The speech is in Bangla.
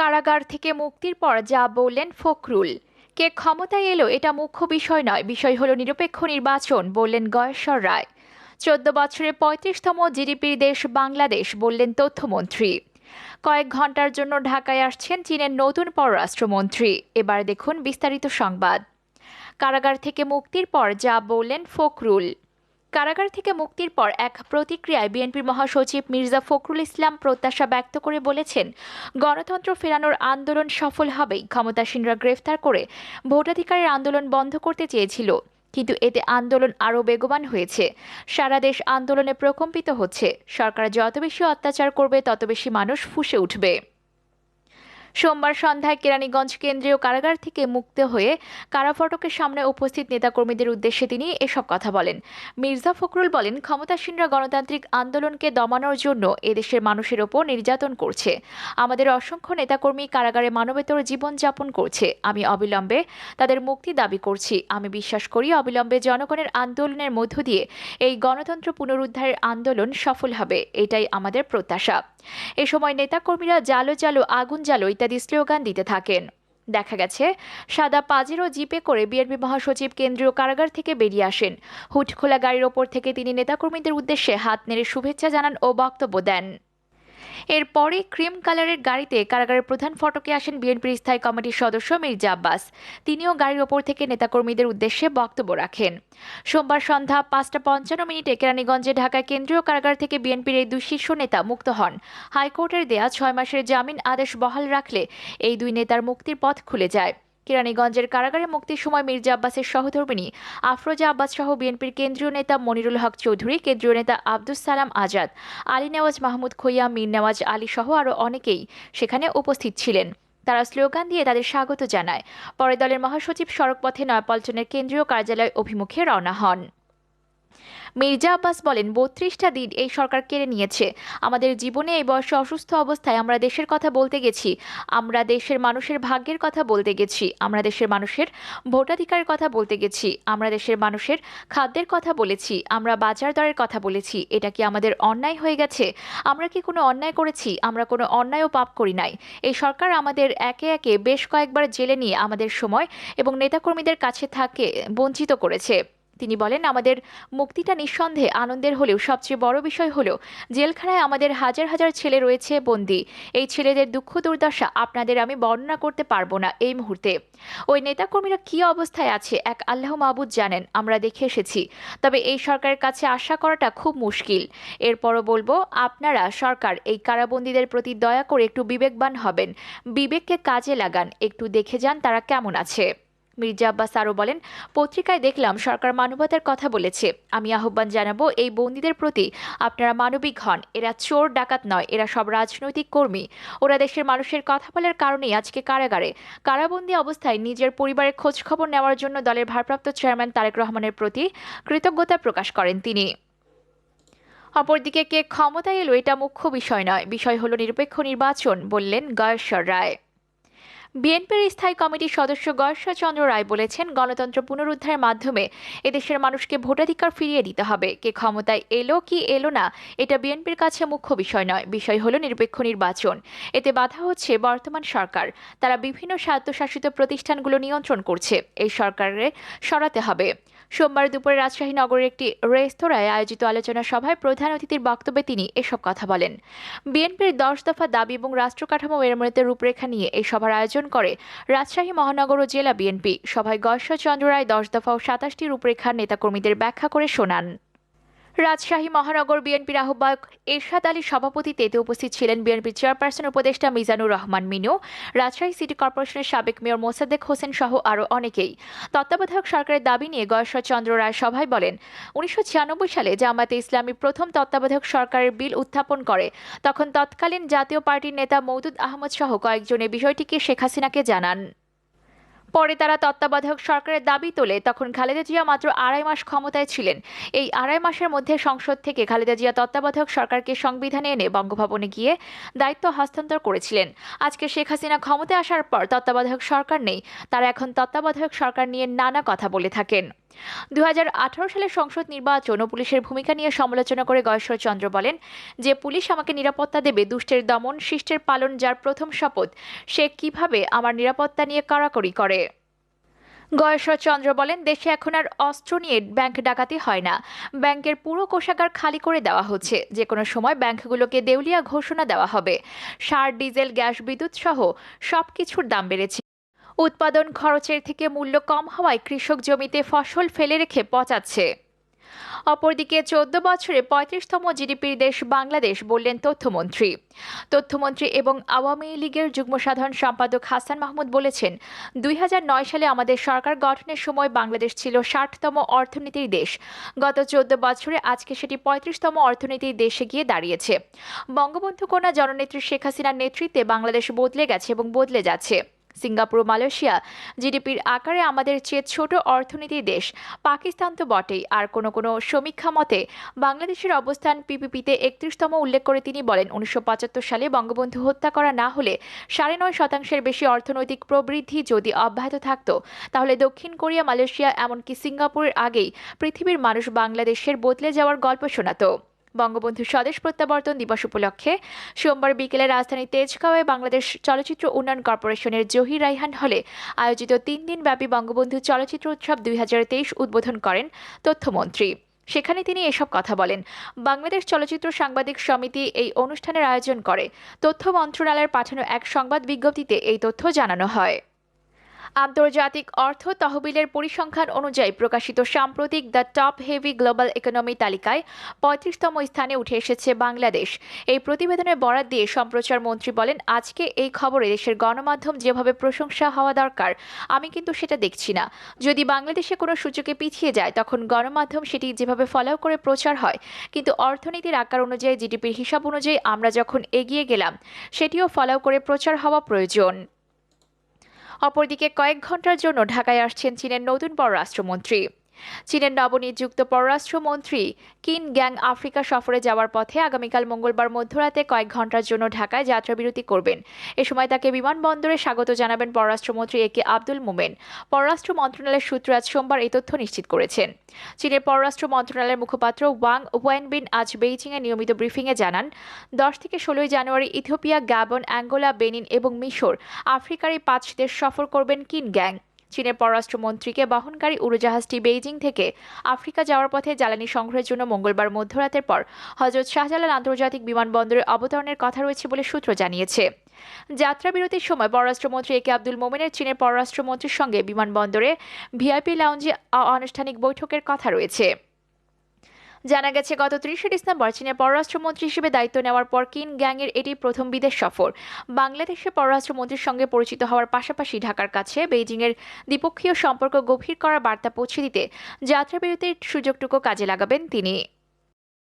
কারাগার থেকে মুক্তির পর যা বললেন ফখরুল। কে ক্ষমতায় এলো এটা মুখ্য বিষয় নয়, বিষয় হলো নিরপেক্ষ নির্বাচন, বললেন গয়েশ্বর রায়। চোদ্দ বছরে পঁয়ত্রিশতম জিডিপির দেশ বাংলাদেশ, বললেন তথ্যমন্ত্রী। কয়েক ঘণ্টার জন্য ঢাকায় আসছেন চীনের নতুন পররাষ্ট্রমন্ত্রী। এবার দেখুন বিস্তারিত সংবাদ। কারাগার থেকে মুক্তির পর যা বললেন ফখরুল। কারাগার থেকে মুক্তির পর এক প্রতিক্রিয়ায় বিএনপির মহাসচিব মির্জা ফখরুল ইসলাম প্রত্যাশা ব্যক্ত করে বলেছেন, গণতন্ত্র ফেরানোর আন্দোলন সফল হবেই, ক্ষমতাসীনরা গ্রেফতার করে ভোটাধিকারের আন্দোলন বন্ধ করতে চেয়েছিল, কিন্তু এতে আন্দোলন আরও বেগবান হয়েছে। সারা দেশ আন্দোলনে প্রকম্পিত হচ্ছে, সরকার যত বেশি অত্যাচার করবে তত বেশি মানুষ ফুসে উঠবে। সোমবার সন্ধ্যায় কেরানীগঞ্জ কেন্দ্রীয় কারাগার থেকে মুক্ত হয়ে কারাফটকের সামনে উপস্থিত নেতাকর্মীদের উদ্দেশ্যে তিনি এসব কথা বলেন। মির্জা ফখরুল বলেন, ক্ষমতাসীনরা গণতান্ত্রিক আন্দোলনকে দমানোর জন্য এদেশের মানুষের ওপর নির্যাতন করছে। আমাদের অসংখ্য নেতাকর্মী কারাগারে মানবেতর জীবনযাপন করছে। আমি অবিলম্বে তাদের মুক্তি দাবি করছি। আমি বিশ্বাস করি অবিলম্বে জনগণের আন্দোলনের মধ্য দিয়ে এই গণতন্ত্র পুনরুদ্ধারের আন্দোলন সফল হবে। এটাই আমাদের প্রত্যাশা। এ সময় নেতাকর্মীরা জালো জালো, আগুন জালো ইত্যাদি স্লোগান দিতে থাকেন। দেখা গেছে, সাদা পাজেরো জিপে করে বিএনপি মহাসচিব কেন্দ্রীয় কারাগার থেকে বেরিয়ে আসেন। হুটখোলা গাড়ির ওপর থেকে তিনি নেতাকর্মীদের উদ্দেশ্যে হাত নেড়ে শুভেচ্ছা জানান ও বক্তব্য দেন। এরপরে ক্রিম কালারের গাড়িতে কারাগারের প্রধান ফটকে আসেন বিএনপির স্থায়ী কমিটির সদস্য মির্জা আব্বাস। তিনিও গাড়ির ওপর থেকে নেতাকর্মীদের উদ্দেশ্যে বক্তব্য রাখেন। সোমবার সন্ধ্যা পাঁচটা পঞ্চান্ন মিনিটে কেরানীগঞ্জে ঢাকা কেন্দ্রীয় কারাগার থেকে বিএনপির এই দুই শীর্ষ নেতা মুক্ত হন। হাইকোর্টের দেয়া ছয় মাসের জামিন আদেশ বহাল রাখলে এই দুই নেতার মুক্তির পথ খুলে যায়। কেরানীগঞ্জের কারাগারে মুক্তির সময় মির্জা আব্বাসের সহধর্মিনী আফরোজা আব্বাস সহ বিএনপির কেন্দ্রীয় নেতা মনিরুল হক চৌধুরী, কেন্দ্রীয় নেতা আব্দুস সালাম আজাদ, আলী নেওয়াজ মাহমুদ খৈয়া, মীর নেওয়াজ আলী সহ আরও অনেকেই সেখানে উপস্থিত ছিলেন। তারা স্লোগান দিয়ে তাদের স্বাগত জানায়। পরে দলের মহাসচিব সড়কপথে নয়াপল্টনের কেন্দ্রীয় কার্যালয় অভিমুখে রওনা হন। মির্জা আব্বাস বলেন, বত্রিশটা দিন এই সরকার কেড়ে নিয়েছে। আমাদের জীবনে এই বয়সে অসুস্থ অবস্থায় আমরা দেশের কথা বলতে গেছি। আমরা দেশের মানুষের ভাগ্যের কথা বলতে গেছি। আমরা দেশের মানুষের ভোটাধিকারের কথা বলতে গেছি। আমরা দেশের মানুষের খাদ্যের কথা বলেছি। আমরা বাজার দরের কথা বলেছি। এটা কি আমাদের অন্যায় হয়ে গেছে? আমরা কি কোনো অন্যায় করেছি? আমরা কোনো অন্যায়ও পাপ করি নাই। এই সরকার আমাদের একে একে বেশ কয়েকবার জেলে নিয়ে আমাদের সময় এবং নেতাকর্মীদের কাছে থাকে বঞ্চিত করেছে। তিনি বলেন, আমাদের মুক্তিটা নিঃসন্দেহে আনন্দের হলেও, সবচেয়ে বড় বিষয় হলো, জেলখানায় আমাদের হাজার হাজার ছেলে রয়েছে বন্দি। এই ছেলেদের দুঃখ দুর্দশা আপনাদের আমি বর্ণনা করতে পারব না এই মুহূর্তে। ওই নেতাকর্মীরা কী অবস্থায় আছে, এক আল্লাহ মাহবুদ জানেন, আমরা দেখে এসেছি। তবে এই সরকারের কাছে আশা করাটা খুব মুশকিল। এরপরও বলব, আপনারা সরকার, এই কারাবন্দীদের প্রতি দয়া করে একটু বিবেকবান হবেন। বিবেককে কাজে লাগান, একটু দেখে যান তারা কেমন আছে। মির্জা আব্বাস আরও বলেন, পত্রিকায় দেখলাম সরকার মানবতার কথা বলেছে। আমি আহ্বান জানাব, এই বন্দীদের প্রতি আপনারা মানবিক হন। এরা চোর, ডাকাত নয়, এরা সব রাজনৈতিক কর্মী। ওরা দেশের মানুষের কথা বলার কারণেই আজকে কারাগারে। কারাবন্দী অবস্থায় নিজের পরিবারের খোঁজ খবর নেওয়ার জন্য দলের ভারপ্রাপ্ত চেয়ারম্যান তারেক রহমানের প্রতি কৃতজ্ঞতা প্রকাশ করেন তিনি। অপরদিকে কে ক্ষমতায় এলো এটা মুখ্য বিষয় নয়। বিষয় হলো নিরপেক্ষ নির্বাচন, বললেন গয়েশ্বর রায়। বিএনপির স্থায়ী কমিটির সদস্য চন্দ্র রায় বলেছেন, গণতন্ত্র পুনরুদ্ধারের মাধ্যমে এদেশের মানুষকে ভোটাধিকার ফিরিয়ে দিতে হবে। কে ক্ষমতায় এলো, কি এলো না, এটা বিএনপির কাছে মুখ্য বিষয় নয়। বিষয় হলো নিরপেক্ষ নির্বাচন। এতে বাধা হচ্ছে বর্তমান সরকার। তারা বিভিন্ন স্বায়ত্তশাসিত প্রতিষ্ঠানগুলো নিয়ন্ত্রণ করছে। এই সরকারে সরাতে হবে। সোমবার দুপুরে রাজশাহী নগরের একটি রেস্তোরাঁয় আয়োজিত আলোচনা সভায় প্রধান অতিথির বক্তব্যে তিনি এসব কথা বলেন। বিএনপির দশ দফা দাবি এবং রাষ্ট্র কাঠামো মেরামতের রূপরেখা নিয়ে এই সভার আয়োজন করে। রাজশাহী, মহানগর ও জেলা বিএনপি। সভায় গশ্বরচন্দ্র রায় দশ দফা ও সাতাশটি রূপরেখার নেতাকর্মীদের ব্যাখ্যা করে শোনান। রাজশাহী মহানগর বিএনপির আহ্বায়ক এরশাদ আলী সভাপতিত্বে উপস্থিত ছিলেন বিএনপির চেয়ারপারসন উপদেষ্টা মিজানুর রহমান মিনু, রাজশাহী সিটি কর্পোরেশনের সাবেক মেয়র মোসাদ্দেক হোসেন সহ আরও অনেকেই। তত্ত্বাবধায়ক সরকারের দাবি নিয়ে চন্দ্র রায় সভায় বলেন, উনিশশো ছিয়ানব্বই সালে জামাতে ইসলামী প্রথম তত্ত্বাবধায়ক সরকারের বিল উত্থাপন করে। তখন তৎকালীন জাতীয় পার্টির নেতা মৌদুদ আহমদ সহ কয়েকজনে বিষয়টিকে শেখ হাসিনাকে জানান। পরে তারা তত্ত্বাবধায়ক সরকারের দাবি তোলে। তখন খালেদা জিয়া মাত্র আড়াই মাস ক্ষমতায় ছিলেন। এই আড়াই মাসের মধ্যে সংসদ থেকে খালেদা জিয়া তত্ত্বাবধায়ক সরকারকে সংবিধানে এনে বঙ্গভবনে গিয়ে দায়িত্ব হস্তান্তর করেছিলেন। আজকে শেখ হাসিনা ক্ষমতায় আসার পর তত্ত্বাবধায়ক সরকার নেই। তারা এখন তত্ত্বাবধায়ক সরকার নিয়ে নানা কথা বলে থাকেন। দু সালের সংসদ নির্বাচন ও পুলিশের ভূমিকা নিয়ে সমালোচনা করে গয়েশ্বর চন্দ্র বলেন যে পুলিশ আমাকে নিরাপত্তা দেবে, দুষ্টের দমন, শিষ্টের পালন যার প্রথম শপথ, সে কীভাবে আমার নিরাপত্তা নিয়ে কারাকরি করে? গয়েশ্বর চন্দ্র বলেন, দেশে এখন আর অস্ত্র নিয়ে ব্যাংক ডাকাতি হয় না। ব্যাংকের পুরো কোষাগার খালি করে দেওয়া হচ্ছে। যে কোনো সময় ব্যাংকগুলোকে দেউলিয়া ঘোষণা দেওয়া হবে। সার, ডিজেল, গ্যাস, বিদ্যুৎ সহ সব কিছুর দাম বেড়েছে। উৎপাদন খরচের থেকে মূল্য কম হওয়ায় কৃষক জমিতে ফসল ফেলে রেখে পচাচ্ছে। অপরদিকে চোদ্দ বছরে পঁয়ত্রিশতম জিডিপির দেশ বাংলাদেশ বললেন তথ্যমন্ত্রী। তথ্যমন্ত্রী এবং আওয়ামী লীগের যুগ্ম সাধারণ সম্পাদক হাসান মাহমুদ বলেছেন, দুই হাজার নয় সালে আমাদের সরকার গঠনের সময় বাংলাদেশ ছিল ষাটতম অর্থনীতির দেশ। গত চোদ্দ বছরে আজকে সেটি পঁয়ত্রিশতম অর্থনীতির দেশে গিয়ে দাঁড়িয়েছে। বঙ্গবন্ধু কন্যা জননেত্রী শেখ হাসিনার নেতৃত্বে বাংলাদেশ বদলে গেছে এবং বদলে যাচ্ছে। Singapore Malaysia. জিডিপির আকারে আমাদের চেয়ে ছোট অর্থনীতির দেশ। পাকিস্তান তো বটেই। আর কোনো কোনো সমীক্ষা মতে, বাংলাদেশের অবস্থান পিপিপিতে একত্রিশতম উল্লেখ করে তিনি বলেন, উনিশশো পঁচাত্তর সালে বঙ্গবন্ধু হত্যা করা না হলে সাড়ে নয় শতাংশের বেশি অর্থনৈতিক প্রবৃদ্ধি যদি অব্যাহত থাকত, তাহলে দক্ষিণ কোরিয়া, মালয়েশিয়া, এমনকি সিঙ্গাপুরের আগেই পৃথিবীর মানুষ বাংলাদেশের বদলে যাওয়ার গল্প শোনাতো। বঙ্গবন্ধু স্বদেশ প্রত্যাবর্তন দিবস উপলক্ষে সোমবার বিকেলে রাজধানী তেজগাঁওয়ে বাংলাদেশ চলচ্চিত্র উন্নয়ন কর্পোরেশনের জহির রাইহান হলে আয়োজিত তিন দিনব্যাপী বঙ্গবন্ধু চলচ্চিত্র উৎসব দুই হাজার তেইশ উদ্বোধন করেন তথ্যমন্ত্রী। সেখানে তিনি এসব কথা বলেন। বাংলাদেশ চলচ্চিত্র সাংবাদিক সমিতি এই অনুষ্ঠানের আয়োজন করে। তথ্য মন্ত্রণালয়ের পাঠানো এক সংবাদ বিজ্ঞপ্তিতে এই তথ্য জানানো হয়। আন্তর্জাতিক অর্থ তহবিলের পরিসংখ্যান অনুযায়ী প্রকাশিত সাম্প্রতিক the top heavy global economy তালিকায় পঁয়ত্রিশতম স্থানে উঠে এসেছে বাংলাদেশ। এই প্রতিবেদনের বরাত দিয়ে সম্প্রচার মন্ত্রী বলেন, আজকে এই খবরে দেশের গণমাধ্যম যেভাবে প্রশংসা হওয়া দরকার, আমি কিন্তু সেটা দেখছি না। যদি বাংলাদেশে কোনো সূচকে পিছিয়ে যায়, তখন গণমাধ্যম সেটি যেভাবে ফলো করে প্রচার হয়, কিন্তু অর্থনীতির আকার অনুযায়ী, জিডিপির হিসাব অনুযায়ী আমরা যখন এগিয়ে গেলাম, সেটিও ফলো করে প্রচার হওয়া প্রয়োজন। অপরদিকে কয়েক ঘণ্টার জন্য ঢাকায় আসছেন চীনের নতুন পররাষ্ট্রমন্ত্রী। চীনের নবনিযুক্ত পররাষ্ট্রমন্ত্রী কিন গ্যাং আফ্রিকা সফরে যাওয়ার পথে আগামীকাল মঙ্গলবার মধ্যরাতে কয়েক ঘণ্টার জন্য ঢাকায় যাত্রাবিরতি করবেন। এ সময় তাকে বিমানবন্দরে স্বাগত জানাবেন পররাষ্ট্রমন্ত্রী এ কে আব্দুল মোমেন। পররাষ্ট্র মন্ত্রণালয়ের সূত্র আজ সোমবার এই তথ্য নিশ্চিত করেছেন। চীনের পররাষ্ট্র মন্ত্রণালয়ের মুখপাত্র ওয়াং ওয়ানবিন আজ বেইজিংয়ে নিয়মিত ব্রিফিংয়ে জানান, দশ থেকে ষোলোই January Ethiopia Gabon Angola, Benin এবং মিশর আফ্রিকার এই পাঁচ দেশ সফর করবেন কিন গ্যাং। চীনের পররাষ্ট্রমন্ত্রীকে বহনকারী উড়োজাহাজটি বেইজিং থেকে আফ্রিকা যাওয়ার পথে জ্বালানি সংগ্রহের জন্য মঙ্গলবার মধ্যরাতের পর হজরত শাহজালাল আন্তর্জাতিক বিমানবন্দরে অবতরণের কথা রয়েছে বলে সূত্র জানিয়েছে। যাত্রা বিরতির সময় পররাষ্ট্রমন্ত্রী একে আব্দুল মোমেনের চীনের পররাষ্ট্রমন্ত্রীর সঙ্গে বিমানবন্দরে ভিআইপি লাউঞ্জে আনুষ্ঠানিক বৈঠকের কথা রয়েছে। জানা গেছে, গত ত্রিশে ডিসেম্বর চীনের পররাষ্ট্রমন্ত্রী হিসেবে দায়িত্ব নেওয়ার পর কিন গ্যাংয়ের এটি প্রথম বিদেশ সফর। বাংলাদেশের পররাষ্ট্রমন্ত্রীর সঙ্গে পরিচিত হওয়ার পাশাপাশি ঢাকার কাছে বেইজিংয়ের দ্বিপক্ষীয় সম্পর্ক গভীর করার বার্তা পৌঁছে দিতে যাত্রাবিরতির সুযোগটুকু কাজে লাগাবেন তিনি।